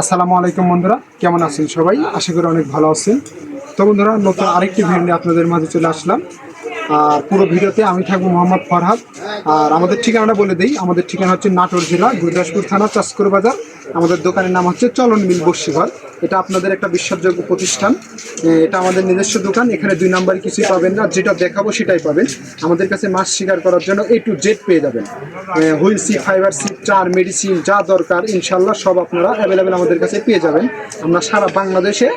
আসসালামু আলাইকুম বন্ধুরা, কেমন আছেন সবাই? আশা করি অনেক ভালো আছেন। তো বন্ধুরা, নতুন আরেকটি ভিডিও নিয়ে আপনাদের মাঝে চলে আসলাম। আর পুরো ভিডিওতে আমি থাকব মোহাম্মদ ফরহাদ। আর আমাদের ঠিকানাটা বলে দিই। আমাদের ঠিকানা হচ্ছে নাটোর জেলা গুরদাসপুর থানা, চাষকর বাজার। আমাদের দোকানের নাম হচ্ছে চলন মিল বসিঘর। এটা আপনাদের একটা বিশ্বাসযোগ্য প্রতিষ্ঠান। এটা আমাদের নিজস্ব দোকান। এখানে দুই নাম্বার কিছুই পাবেন না। যেটা দেখাবো সেটাই পাবেন। আমাদের কাছে মাছ শিকার করার জন্য এ টু জেড পেয়ে যাবেন। হুইল সি ফাইবার সিপ, চার, মেডিসিন যা দরকার ইনশাল্লাহ সব আপনারা অ্যাভেলেবেল আমাদের কাছে পেয়ে যাবেন। আমরা সারা বাংলাদেশে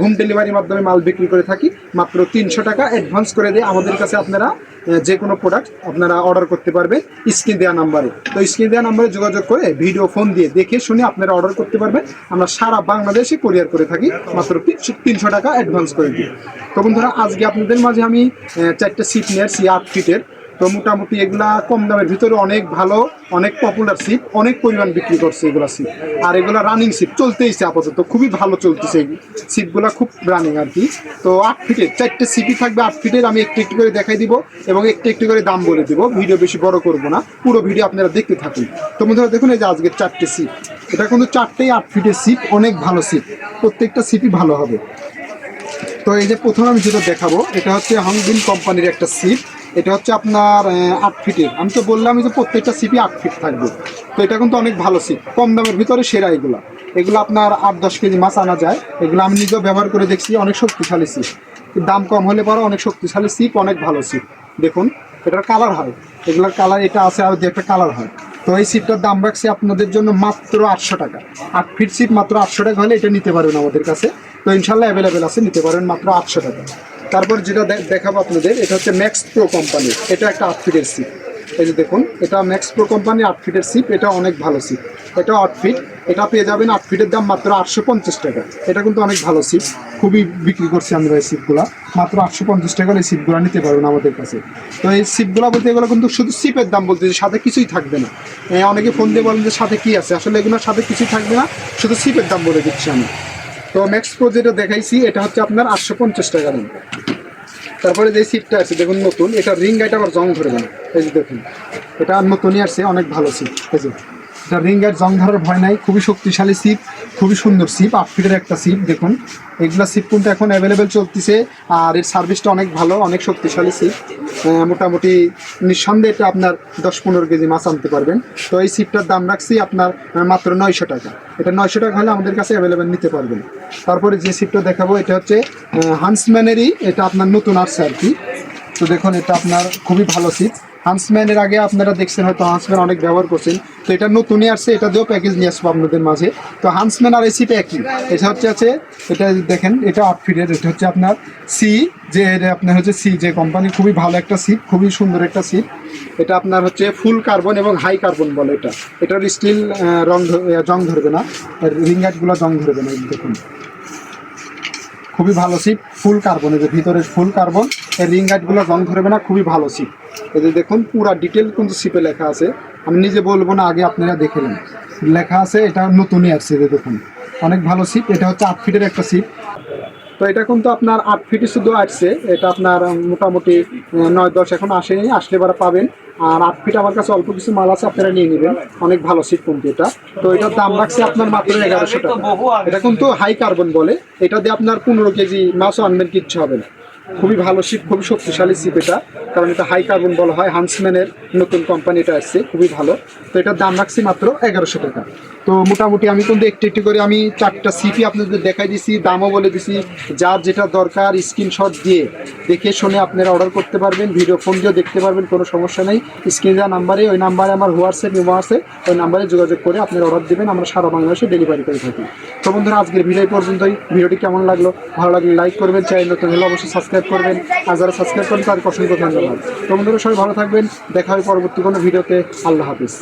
হোম ডেলিভারির মাধ্যমে মাল বিক্রি করে থাকি। মাত্র তিনশো টাকা অ্যাডভান্স করে দিয়ে আমাদের কাছে আপনারা যে কোনো প্রোডাক্ট আপনারা অর্ডার করতে পারবেন স্ক্রিন দেওয়া নাম্বারে তো স্ক্রিন দেওয়া নাম্বারে যোগাযোগ করে ভিডিও ফোন দিয়ে দেখে শুনে আপনারা অর্ডার করতে পারবেন। আমরা সারা বাংলাদেশে কোরিয়ার করে থাকি, মাত্র তিনশো টাকা অ্যাডভান্স করে দিই তো বন্ধুরা, আজকে আপনাদের মাঝে আমি চারটে সিট নিয়ে আসছি, আট ফিটের তো মোটামুটি এগুলা কম দামের ভিতরে অনেক ভালো, অনেক পপুলার সিপ অনেক পরিমাণ বিক্রি করছে এগুলা সিপ আর এগুলা রানিং সিপ চলতেইছে আপাতত, খুবই ভালো চলতেছে এই সিপগুলা খুব রানিং আর কি। তো আট ফিটের চারটে সিপি থাকবে আট ফিটের আমি একটু একটু করে দেখাই দিব এবং একটু একটু করে দাম বলে দিব। ভিডিও বেশি বড় করব না, পুরো ভিডিও আপনারা দেখতে থাকুন। তো বন্ধুরা, দেখুন এই যে আজকের চারটে সিপ এটা কিন্তু চারটেই আট ফিটের সিপ অনেক ভালো সিপ প্রত্যেকটা সিপই ভালো হবে। তো এই যে প্রথমে আমি যেটা দেখাবো, এটা হচ্ছে হংবিন কোম্পানির একটা সিপ এটা হচ্ছে আপনার আট ফিটের। আমি তো বললাম যে প্রত্যেকটা সিপই আট ফিট থাকবে। তো এটা কিন্তু অনেক ভালো সিপ কম দামের ভিতরে সেরা এগুলো। এগুলো আপনার আট, দশ কেজি মাছ আনা যায়। এগুলো আমি নিজেও ব্যবহার করে দেখছি, অনেক শক্তিশালী সিপ দাম কম হলে পরে অনেক শক্তিশালী সিপ অনেক ভালো সিপ দেখুন, এটার কালার হয়। এগুলোর কালার এটা আছে আর একটা কালার হয়। তো এই সিপটার দাম রাখছি আপনাদের জন্য মাত্র আটশো টাকা। আট ফিট সিপ মাত্র আটশো টাকা হলে এটা নিতে পারবেন আমাদের কাছে। তো ইনশাল্লাহ অ্যাভেলেবেল আছে, নিতে পারবেন মাত্র আটশো টাকা। তারপর যেটা দেখাবো আপনাদের, এটা হচ্ছে ম্যাক্স প্রো কোম্পানি এটা একটা আট ফিটের সিপ এই যে দেখুন, এটা ম্যাক্স প্রো কোম্পানি আট ফিটের সিপ এটা অনেক ভালো সিপ এটা আট ফিট, এটা পেয়ে যাবেন আট ফিটের দাম মাত্র আটশো পঞ্চাশ টাকা। এটা কিন্তু অনেক ভালো সিপ খুবই বিক্রি করছি আমরা এই সিপগুলা মাত্র আটশো পঞ্চাশ টাকার এই সিপগুলো নিতে পারবেন আমাদের কাছে। তো এই সিপগুলো বলতে এগুলো কিন্তু শুধু সিপের দাম বলতে সাথে কিছুই থাকবে না। অনেকে ফোন দিয়ে বলেন যে সাথে কি আছে? আসলে এগুলোর সাথে কিছুই থাকবে না, শুধু সিপের দাম বলে দিচ্ছি আমি। তো ম্যাক্স প্রো যেটা দেখাইছি, এটা হচ্ছে আপনার আটশো পঞ্চাশ টাকা দাম তারপরে যে সিটটা আছে, দেখুন নতুন, এটা রিং গাইটা আবার জং ধরে না এই যে দেখুন, এটা নতুনই আসছে, অনেক ভালো সিট এই যে। এটা রিং গাইট জং ধরার ভয় নাই, খুবই শক্তিশালী সিপ খুবই সুন্দর সিপ আট ফিটের একটা সিপ দেখুন। এগুলা সিপ কিন্তু এখন অ্যাভেলেবেল চলতেছে, আর এর সার্ভিসটা অনেক ভালো, অনেক শক্তিশালী সিপ মোটামুটি নিঃসন্দেহে এটা আপনার দশ পনেরো কেজি মাছ আনতে পারবেন। তো এই সিপটার দাম রাখছি আপনার মাত্র নয়শো টাকা। এটা নয়শো টাকা হলে আমাদের কাছে অ্যাভেলেবেল নিতে পারবেন। তারপরে যে সিপটা দেখাবো, এটা হচ্ছে হান্সম্যানেরই এটা আপনার নতুন আসছে আর কি। তো দেখুন, এটা আপনার খুবই ভালো সিপ হান্সম্যানের আগে আপনারা দেখছেন, হয়তো হান্সম্যান অনেক ব্যবহার করছেন। তো এটা নতুনই আসছে এটা দিয়েও প্যাকেজ নিয়ে আসব আপনাদের মাঝে। তো হান্সম্যান আর এই সিপ একই। এটা হচ্ছে আছে, এটা দেখেন, এটা আউটফিটের এটা হচ্ছে আপনার সি যে আপনার হচ্ছে সি যে কোম্পানি খুবই ভালো একটা সিপ খুবই সুন্দর একটা সিপ এটা আপনার হচ্ছে ফুল কার্বন এবং হাই কার্বন বলে এটা। এটার স্টিল রং জং ধরবে না। রিঙ্গাটগুলো জং ধরবে না দেখুন। খুবই ভালো সিপ ফুল কার্বন এদের ভিতরে ফুল কার্বন এর রিং গাইডগুলো রং ধরবে না, খুবই ভালো সিপ এদের দেখুন, পুরা ডিটেল কিন্তু সিপে লেখা আছে। আমি নিজে বলব না, আগে আপনারা দেখে নেন। লেখা আছে, এটা নতুনই আসছে দেখুন। অনেক ভালো সিপ এটা হচ্ছে আট ফিটের একটা সিপ তো এটা কিন্তু আপনার আট ফিটই শুধু আসছে। এটা আপনার মোটামুটি নয় দশ এখন আসেনি আসলে এবার পাবেন। আর আট ফিট আমার কাছে অল্প কিছু মাল আছে আপনারা নিয়ে নেবেন। অনেক ভালো সিট কিন্তু এটা। তো এটার দাম রাখছে আপনার মাত্র এগারোশো টাকা। এটা কিন্তু হাই কার্বন বলে। এটা দিয়ে আপনার পনেরো কেজি মাছও আনবেন কিচ্ছু হবে না। খুবই ভালো শিপ খুবই শক্তিশালী শিপ এটা। কারণ এটা হাই কার্বন বলা হয় হান্সম্যানের নতুন কোম্পানি এটা আসছে, খুবই ভালো। তো এটার দাম রাখছি মাত্র এগারোশো টাকা। তো মোটামুটি আমি কিন্তু একটু একটু করে আমি চারটা সিপি আপনাদের দেখাই দিছি, দামও বলে দিছি। যার যেটা দরকার স্ক্রিনশট দিয়ে দেখে শুনে আপনারা অর্ডার করতে পারবেন ভিডিও ফোন দিয়েও দেখতে পারবেন, কোনো সমস্যা নেই। স্ক্রিন দেওয়া নাম্বারে ওই নাম্বারে আমার হোয়াটসঅ্যাপ ইমো আছে, ওই নাম্বারে যোগাযোগ করে আপনারা অর্ডার দেবেন, আমরা সারা বাংলাদেশে ডেলিভারি করে থাকি। তো বন্ধুরা, আজকের ভিডিও পর্যন্তই। ভিডিওটি কেমন লাগল? ভালো লাগলে লাইক করবেন চ্যানেল নতুন হলে অবশ্যই সাবস্ক্রাইব করবেন আর যারা সাবস্ক্রাইব করেন তাদের অসংখ্য ধন্যবাদ। তো বন্ধুরা, সবাই ভালো থাকবেন। দেখা হয় পরবর্তী কোনো ভিডিওতে। আল্লাহ হাফিজ।